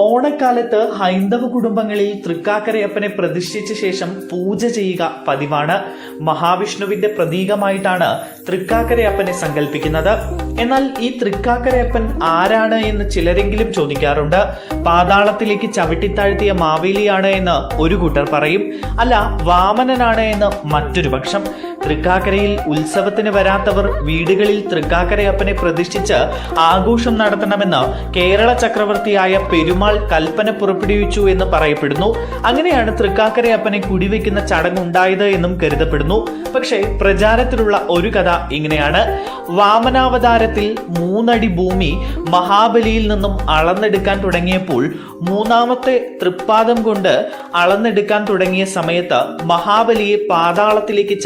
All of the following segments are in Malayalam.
ഓണക്കാലത്ത് ഹൈന്ദവ കുടുംബങ്ങളിൽ തൃക്കാക്കരയപ്പനെ പ്രതിഷ്ഠിച്ച ശേഷം പൂജ ചെയ്യുക പതിവാണ്. മഹാവിഷ്ണുവിന്റെ പ്രതീകമായിട്ടാണ് തൃക്കാക്കരയപ്പനെ സങ്കല്പിക്കുന്നത്. എന്നാൽ ഈ തൃക്കാക്കരയപ്പൻ ആരാണ് എന്ന് ചിലരെങ്കിലും ചോദിക്കാറുണ്ട്. പാതാളത്തിലേക്ക് ചവിട്ടിത്താഴ്ത്തിയ മാവേലിയാണ് എന്ന് ഒരു കൂട്ടർ പറയും. അല്ല വാമനനാണ് എന്ന് മറ്റൊരു പക്ഷം. തൃക്കാക്കരയിൽ ഉത്സവത്തിന് വരാത്തവർ വീടുകളിൽ തൃക്കാക്കരയപ്പനെ പ്രതിഷ്ഠിച്ച് ആഘോഷം നടത്തണമെന്ന് കേരള ചക്രവർത്തിയായ പെരുമാൾ കൽപ്പന പുറപ്പെടുവിച്ചു എന്ന് പറയപ്പെടുന്നു. അങ്ങനെയാണ് തൃക്കാക്കരയപ്പനെ കുടിവെക്കുന്ന ചടങ്ങുണ്ടായത് എന്നും കരുതപ്പെടുന്നു. പക്ഷേ പ്രചാരത്തിലുള്ള ഒരു കഥ ഇങ്ങനെയാണ്. വാമനാവതാരത്തിൽ മൂന്നടി ഭൂമി മഹാബലിയിൽ നിന്നും അളന്നെടുക്കാൻ തുടങ്ങിയപ്പോൾ മൂന്നാമത്തെ തൃപ്പാദം കൊണ്ട് അളന്നെടുക്കാൻ തുടങ്ങിയ സമയത്ത് മഹാബലിയെ പാതാളത്തിലേക്ക്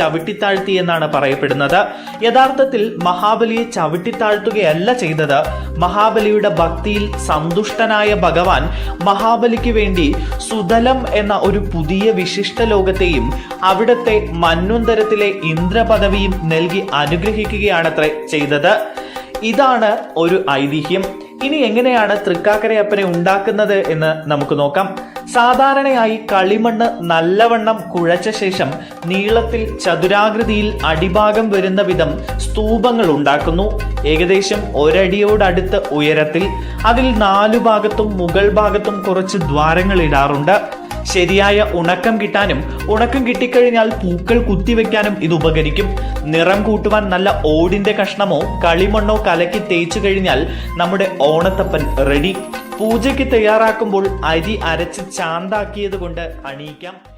ചവിട്ടിത്താഴ്ത്തി എന്നാണ് പറയപ്പെടുന്നത്. യഥാർത്ഥത്തിൽ മഹാബലിയെ ചവിട്ടിത്താഴ്ത്തുകയല്ല ചെയ്തത്. മഹാബലിയുടെ ഭക്തിയിൽ സന്തുഷ്ടനായ ഭഗവാൻ മഹാബലിക്ക് വേണ്ടി സുതലം എന്ന ഒരു പുതിയ വിശിഷ്ട ലോകത്തെയും അവിടുത്തെ മന്വന്തരത്തിലെ ഇന്ദ്രപദവിയും നൽകി അനുഗ്രഹിക്കുകയാണത്രേ ചെയ്തത്. ഇതാണ് ഒരു ഐതിഹ്യം. ഇനി എങ്ങനെയാണ് തൃക്കാക്കരയപ്പനെ ഉണ്ടാക്കുന്നത് എന്ന് നമുക്ക് നോക്കാം. സാധാരണയായി കളിമണ്ണ് നല്ലവണ്ണം കുഴച്ച ശേഷം നീളത്തിൽ ചതുരാകൃതിയിൽ അടിഭാഗം വരുന്ന വിധം സ്തൂപങ്ങൾ ഉണ്ടാക്കുന്നു. ഏകദേശം ഒരടിയോടടുത്ത് ഉയരത്തിൽ അതിൽ നാലു ഭാഗത്തും മുകൾ ഭാഗത്തും കുറച്ച് ദ്വാരങ്ങൾ ഇടാറുണ്ട്. ശരിയായ ഉണക്കം കിട്ടാനും ഉണക്കം കിട്ടിക്കഴിഞ്ഞാൽ പൂക്കൾ കുത്തിവെക്കാനും ഇത് ഉപകരിക്കും. നിറം കൂട്ടുവാൻ നല്ല ഓടിന്റെ കഷ്ണമോ കളിമണ്ണോ കലക്കി തേച്ചു കഴിഞ്ഞാൽ നമ്മുടെ ഓണത്തപ്പൻ റെഡി. പൂജയ്ക്ക് തയ്യാറാക്കുമ്പോൾ അരി അരച്ച് ചാന്താക്കിയത് കൊണ്ട് അണിയിക്കാം.